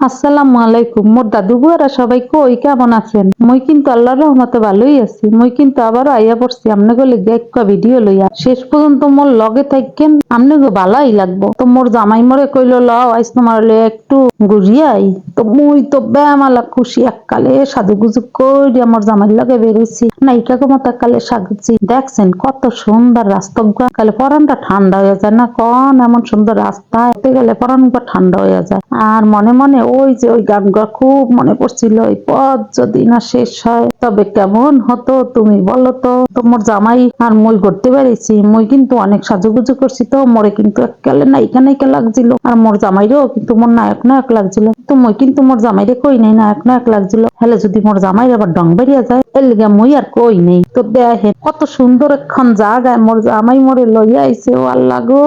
আসসালামু আলাইকুম। মোর দাদু বুয়ারা সবাই কই? কেমন আছেন? মই কিন্তু আল্লাহর রহমতে ভালোই আছি। মই কিন্তু আবারও আইয়া পড়ছি। আমনে গলে একটা ভিডিও লইয়া। শেষ পর্যন্ত মোর লগে থাকেন আমনে গো ভালাই লাগবো। তো মোর জামাই মরে কইল ল আইস তোমার লইয়া একটু ঘুরিয়াই তো মুই তো ব্যামালা খুশি। এককালে সাজুগুজু কইরা মোর জামাই লগে বেরোইছি। নায়িকাকে মতো এককালে সাজুছি দেখছেন কত সুন্দর রাস্তা কালে পরানটা ঠান্ডা হয়ে যায় না কন? এমন সুন্দর রাস্তা। হেঁটে গেলে পরান ঠান্ডা হয়ে যায়। আর মনে মনে ওই যে ওই গানটা খুব মনে পড়ছিল, ওই পথ যদি না শেষ হয়। তবে কেমন হতো তুমি বলো তো? তোমার জামাই আর মই করতে পেরেছি। মই কিন্তু অনেক সাজুগুজু করছি তো। মরে কিন্তু একেলে না এখানে কে লাগছিল। আর মোর জামাইরও কিন্তু মোর নায়ক নায়ক লাগছিল। তো মই কিন্তু মোর জামাইরে কই নাই, নায়ক নায়ক লাগছিল। হেলে যদি মোর জামাই আবার ডং বেরিয়ে যায়, এর লিগে মই আর কই নেই। তো দেখেন, কত সুন্দর এখন জায়গায় মোর জামাই মোরে লইয়া আইছে। ও আল্লাহ গো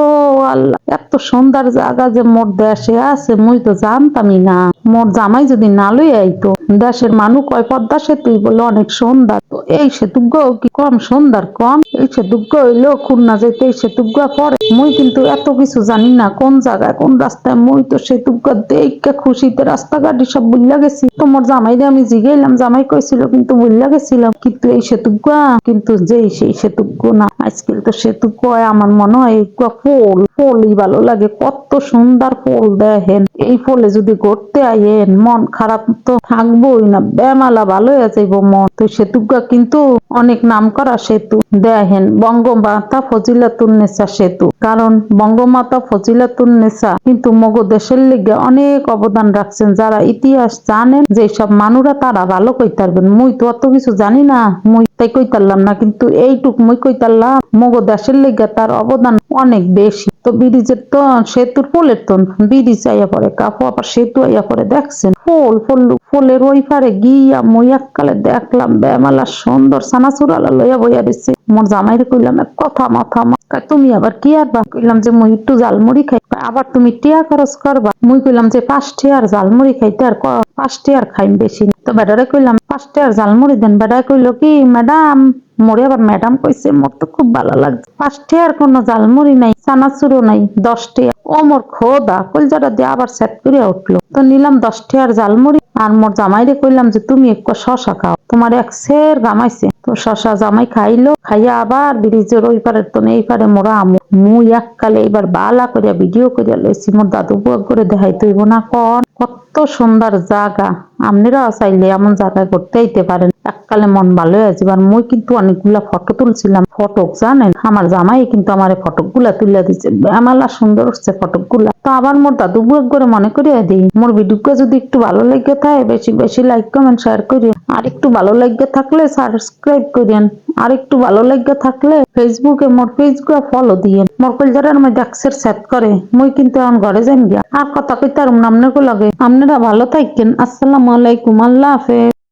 আল্লাহ, এত সুন্দর জায়গা যে মোর দেশে আছে, মুই তো জানতামই না। মোর জামাই যদি না লই আইতো, দেশের মানুষ কয়, পদ্মা সেতুই বলে অনেক সুন্দর। তো এই সেতু গো কি কম সুন্দর, কম এই দুগ্গ হইল, খুলনা যেতে এসে দুগ্গা পরে। মুই কিন্তু এত কিছু জানি না, কোন জায়গায় কোন রাস্তায়। মুই তো সেই দুগ্গা দেখে খুশিতে রাস্তাঘাটি সব বুঝলা গেছি। তোমার জামাইরে আমি জিগাইলাম, জামাই কইছিল কিন্তু বুঝলা গেছিলাম। কিন্তু এই সেতুজ্ঞ কিন্তু যে সেই সেতুগ্গ না, আজকাল তো সেতুগ্গ আমার মনে হয় এই ফুল। ফুলই ভালো লাগে, কত সুন্দর ফুল দেখেন। এই ফুলে যদি ঘুরতে আইয়েন, মন খারাপ তো থাকবোই না, বেমালা ভালো যাইব মন। তো সেতুগা কিন্তু অনেক নাম করা সেতু। দেখেন, বঙ্গমাতা ফজিলাতুন্নেসা সেতু। কারণ বঙ্গমাতা ফজিলাতুন্নেসা কিন্তু মগ দেশের লিগে অনেক অবদান রাখছেন। যারা ইতিহাস জানেন যে সব মানুরা তারা ভালো কইতারবেন। মুই তো অত কিছু জানি না, মুই তাই কইতারলাম না। কিন্তু এইটুক মুই কইতারলাম, মগ দেশের লিগে তার অবদান অনেক বেশি। তো ব্রিজের তো সেতুর পোলের তো ব্রিজ আইয়া পরে কাপু আবার সেতু আইয়া পরে দেখছেন? ফুল ফুল, ফুলের ওই পারে গিয়া মই এককালে দেখলাম বেমালা সুন্দর সানাচুরালা লইয়া বইয়া দিচ্ছে মোর জামাইরে কইলাম, এক কথা মাথা কয়, তুমি আবার কি আরবা কইলাম যে, মুই একটু জালমুড়ি খাই। আবার তুমি টিয়া খরচ করবা? মুই কইলাম যে পাঁচ টিয়ার জালমুড়ি খাইতে আর পাঁচ টিয়ার খাইম বেশি তো বেটারে কইলাম পাঁচ টিয়ার জালমুড়ি দেন। বেটায় কইলো, কি, ম্যাডাম? মোরে আবার ম্যাডাম কইছে, মোর তো খুব ভালো লাগছে। পাঁচ টিয়ার কোনো জালমুড়ি নাই, চানাচুরও নাই দশ টিয়া ও মোর খোদা, কলজাটা দিয়ে আবার সেট করে উঠল। তো নিলাম দশ টিয়ার জালমুড়ি আর মোর জামাইরে কইলাম যে, তুমি একটু শশা খাও। তোমার এক সের গামাইছে তো শশা জামাই খাইলো, খাইয়া আবার ব্রিজের ওই পারে তো এই পারে মোরা আমু। মুই এককালে এবার বালা করিয়া ভিডিও করিয়া লইছি, মোর দাদু বুয়া করে দেখাই তৈব না, কন? কত সুন্দর জায়গা আপনারাও চাইলে এমন জায়গায় ঘুরতে আইতে পারেন। এককালে মন ভালো হয়ে যাবে আর মুই কিন্তু অনেকগুলা ফটো তুলছিলাম। ফটক জানেন? আমার জামাই কিন্তু আমার ফটকগুলা তুলে দিচ্ছে আমালা সুন্দর হচ্ছে ফটকগুলা তো আবার মোর দাদু বুয়া করে মনে করিয়া দিই, মোর ভিডিওকে যদি একটু ভালো লেগে থাকে, বেশি বেশি লাইক কমেন্ট শেয়ার করি আর একটু ভালো লেগে থাকলে সাবস্ক্রাইব করিয়েন। আর একটু ভালো লাগা থাকলে ফেসবুকে মোর পেজগুলো ফলো দিয়ে মোর কলজারার মধ্যে অ্যাক্সের সেট করে। মুই কিন্তু এখন ঘরে যাই গিয়া। আর কথা কইতে আর নামনে লাগে। আপনারা ভালো থাকেন আসসালামু আলাইকুম। আল্লাহ হাফেজ।